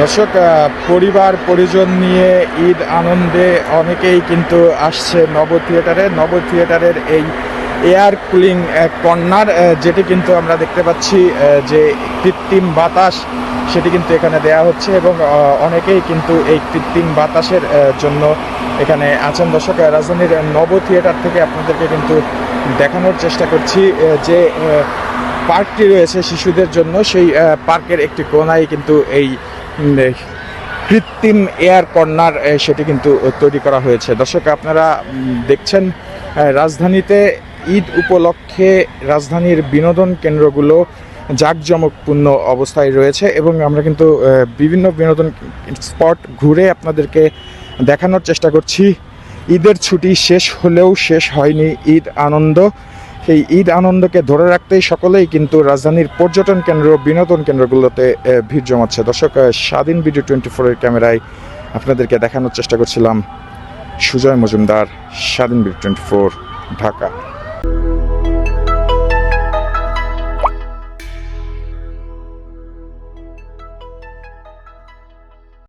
দর্শক পরিবার, পরিজন নিয়ে ঈদ আনন্দে অনেকেই কিন্তু আসছে নব থিয়েটারে। নব থিয়েটারের এই এয়ার কুলিং কর্নার যেটি কিন্তু আমরা দেখতে পাচ্ছি যে কৃত্রিম বাতাস, সেটি কিন্তু এখানে দেয়া হচ্ছে এবং অনেকেই কিন্তু এই কৃত্রিম বাতাসের জন্য এখানে আছেন। দর্শক রাজধানীর নব থিয়েটার থেকে আপনাদেরকে কিন্তু দেখানোর চেষ্টা করছি যে পার্কটি রয়েছে শিশুদের জন্য। সেই পার্কের একটি কোনায় কিন্তু এই কৃত্রিম এয়ার কর্নার সেটি কিন্তু তৈরি করা হয়েছে। দর্শক, আপনারা দেখছেন রাজধানীতে ঈদ উপলক্ষে রাজধানীর বিনোদন কেন্দ্রগুলো জাঁকজমকপূর্ণ অবস্থায় রয়েছে এবং আমরা কিন্তু বিভিন্ন বিনোদন স্পট ঘুরে আপনাদেরকে দেখানোর চেষ্টা করছি। ঈদের ছুটি শেষ হলেও শেষ হয়নি ঈদ আনন্দ। সেই ঈদ আনন্দকে ধরে রাখতেই সকলেই কিন্তু রাজধানীর পর্যটন কেন্দ্র, বিনোদন কেন্দ্রগুলোতে ভিড় জমাচ্ছে। দর্শক স্বাধীন ভিডিও টোয়েন্টি ফোরের ক্যামেরায় আপনাদেরকে দেখানোর চেষ্টা করছিলাম সুজয় মজুমদার, স্বাধীন ভিডিও টোয়েন্টি ফোর, ঢাকা।